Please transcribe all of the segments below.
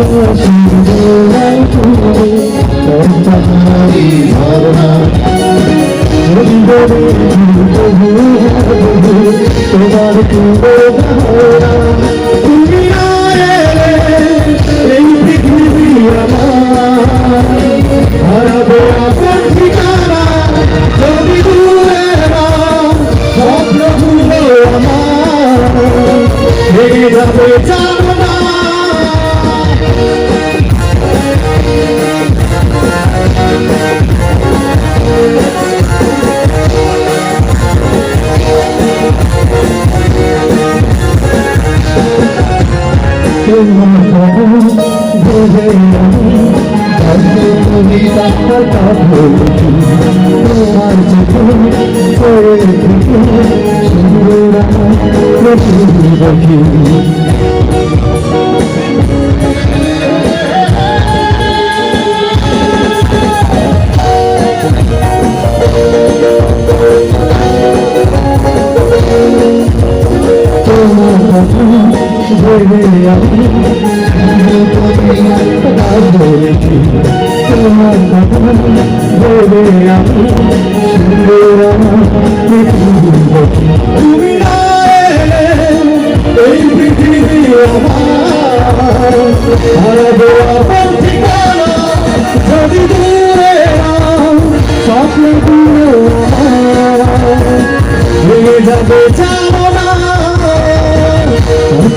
তোমার তুমি এই পৃথিবী আমার হারাবে আপন ঠিকানা যদি দূরে স্বপ্ন ভুলে আমার ভেঙে যাবে জানো তুমি তার কথা তোমার জীবন করে থেকে সুন্দর রাখি না তুমি না এলে এই পৃথিবী আমার হারাবে আপন ঠিকানা যদি দূরে স্বপ্ন ভেঙে যাবে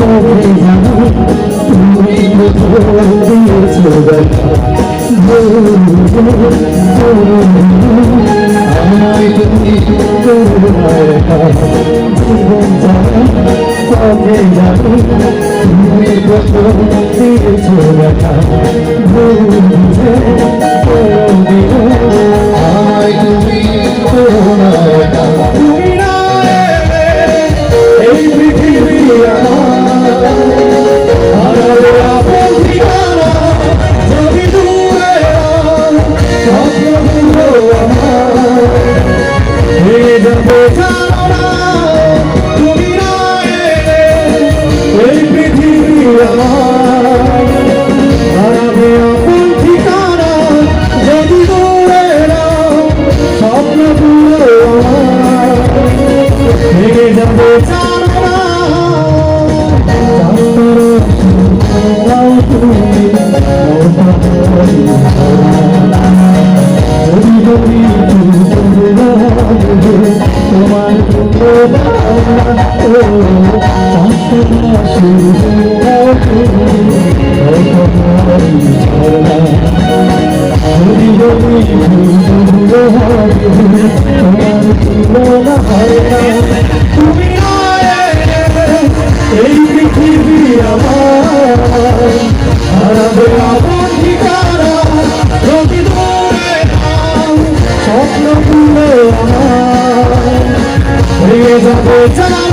কবে যাব তুমি আমায় তুমি জীবন যাওয়া কবে যাব তুমি কত দিয়েছ দেখা ভেঙে তোমার ভেঙে